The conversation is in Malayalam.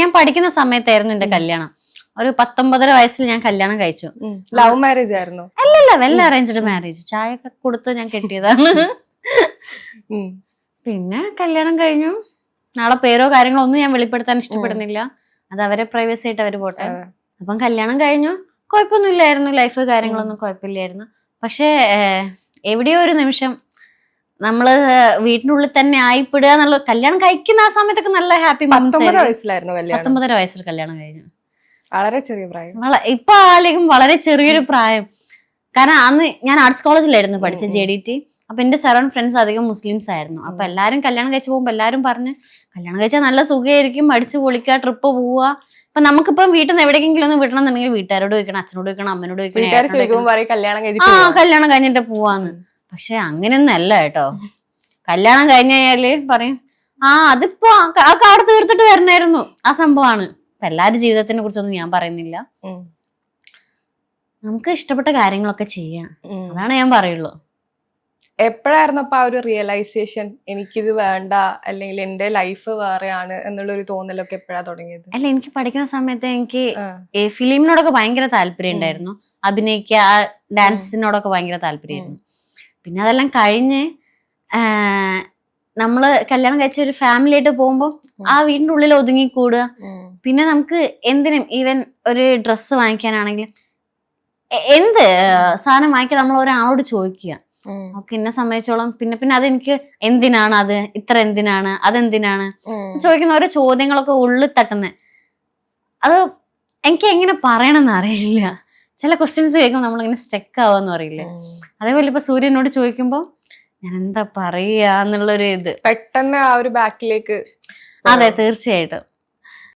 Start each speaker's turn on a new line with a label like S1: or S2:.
S1: ഞാൻ പഠിക്കുന്ന സമയത്തായിരുന്നു എന്റെ കല്യാണം. ഒരു പത്തൊമ്പതര വയസ്സിൽ ഞാൻ കല്യാണം കഴിച്ചു.
S2: ലവ് മാരേജ് ആയിരുന്നു.
S1: അല്ലല്ല വെൽ അറേഞ്ച്ഡ് മാരേജ് ചായ ഒക്കെ കൊടുത്ത് ഞാൻ കെട്ടിയതാണ്. പിന്നെ കല്യാണം കഴിഞ്ഞു. നാളെ പേരോ കാര്യങ്ങളോ ഒന്നും ഞാൻ വെളിപ്പെടുത്താൻ ഇഷ്ടപ്പെടുന്നില്ല. അത് അവരെ പ്രൈവസി ആയിട്ട് അവർ പോട്ടെ. അപ്പം കല്യാണം കഴിഞ്ഞു. കുഴപ്പമൊന്നുമില്ലായിരുന്നു. ലൈഫ് കാര്യങ്ങളൊന്നും കുഴപ്പമില്ലായിരുന്നു. പക്ഷേ എവിടെയോ ഒരു നിമിഷം നമ്മൾ വീട്ടിനുള്ളിൽ തന്നെ ആയിപ്പെടുക എന്നുള്ള കല്യാണം കഴിക്കുന്ന ആ സമയത്തൊക്കെ നല്ല ഹാപ്പി
S2: പത്തൊമ്പത് വയസ്സിലായിരുന്നു കല്യാണം.
S1: പത്തൊമ്പതര വയസ്സിൽ കല്യാണം കഴിഞ്ഞു.
S2: വളരെ ചെറിയ പ്രായം.
S1: ഇപ്പൊ ആലേക്കും വളരെ ചെറിയൊരു പ്രായം. കാരണം അന്ന് ഞാൻ ആർട്സ് കോളേജിലായിരുന്നു
S2: പഠിച്ച
S1: ജെ ഡി ടി അപ്പൊ എന്റെ സറൗണ്ട് ഫ്രണ്ട്സ് അധികം മുസ്ലിംസ് ആയിരുന്നു അപ്പൊ എല്ലാരും കല്യാണം കഴിച്ചു പോകുമ്പോ എല്ലാരും പറഞ്ഞ് കല്യാണം കഴിച്ചാൽ നല്ല സുഖമായിരിക്കും അടിച്ചു പൊളിക്കുക ട്രിപ്പ് പോവുക അപ്പൊ നമുക്കിപ്പം വീട്ടിൽ നിന്ന് എവിടേക്കെങ്കിലും ഒന്ന് വിടണം എന്നുണ്ടെങ്കിൽ വീട്ടുകാരോട് ചോദിക്കണം അച്ഛനോട് ചോദിക്കണം അമ്മനോട് ചോദിക്കണം ആ. കല്യാണം കഴിഞ്ഞിട്ട് പോവാന്ന്. പക്ഷെ അങ്ങനെയൊന്നും അല്ല കേട്ടോ. കല്യാണം കഴിഞ്ഞു കഴിഞ്ഞാൽ പറയും ആ അതിപ്പോ ആ കാട് തീർത്തിട്ട് വരണായിരുന്നു ആ സംഭവമാണ്. ഇപ്പൊ എല്ലാവരുടെ ജീവിതത്തിനെ കുറിച്ചൊന്നും ഞാൻ പറയുന്നില്ല. നമുക്ക് ഇഷ്ടപ്പെട്ട കാര്യങ്ങളൊക്കെ ചെയ്യാം. അതാണ് ഞാൻ പറയുള്ളൂ.
S2: എപ്പോഴായിരുന്നു അപ്പൊ ആ ഒരു റിയലൈസേഷൻ എനിക്കിത് വേണ്ട അല്ലെങ്കിൽ എന്റെ ലൈഫ് വേറെയാണ് എന്നുള്ള ഒരു തോന്നലൊക്കെ എപ്പോഴാ തുടങ്ങിയത്?
S1: അല്ല എനിക്ക് പഠിക്കുന്ന സമയത്ത് എനിക്ക് ഫിലിമിനോടൊക്കെ ഭയങ്കര താല്പര്യം ഉണ്ടായിരുന്നു. അഭിനയിക്കുക ഡാൻസിനോടൊക്കെ ഭയങ്കര താല്പര്യമായിരുന്നു പിന്നെ അതെല്ലാം കഴിഞ്ഞ് നമ്മൾ നമ്മൾ കല്യാണം കഴിച്ച ഒരു ഫാമിലി ആയിട്ട് പോകുമ്പോൾ ആ വീടിന്റെ ഉള്ളിൽ ഒതുങ്ങി
S2: കൂടുക.
S1: പിന്നെ നമുക്ക് എന്തിനും ഈവൻ ഒരു ഡ്രസ്സ് വാങ്ങിക്കാനാണെങ്കിലും എന്ത് സാധനം വാങ്ങിക്കാൻ നമ്മൾ ഒരാളോട് ചോദിക്കുക. നമുക്ക് എന്നെ സംബന്ധിച്ചോളം പിന്നെ പിന്നെ അത് എനിക്ക് എന്തിനാണ് അത്? ഇത്ര എന്തിനാണ്? അതെന്തിനാണ്? ചോദിക്കുന്ന ഓരോ ചോദ്യങ്ങളൊക്കെ ഉള്ളിൽ തട്ടുന്നത് അത് എനിക്ക് എങ്ങനെ പറയണമെന്ന് അറിയില്ല. ചില ക്വസ്റ്റ്യൻസ് കേൾക്കുമ്പോൾ നമ്മളിങ്ങനെ സ്റ്റെക്ക് ആവാന്ന് അറിയില്ല
S2: ഉം.
S1: അതേപോലെ ഇപ്പൊ സൂര്യനോട് ചോദിക്കുമ്പോൾ ഞാൻ എന്താ പറയാന്നുള്ളൊരു ഇത്.
S2: പെട്ടെന്ന് ആ ഒരു ബാക്കിലേക്ക്
S1: അതെ തീർച്ചയായിട്ടും.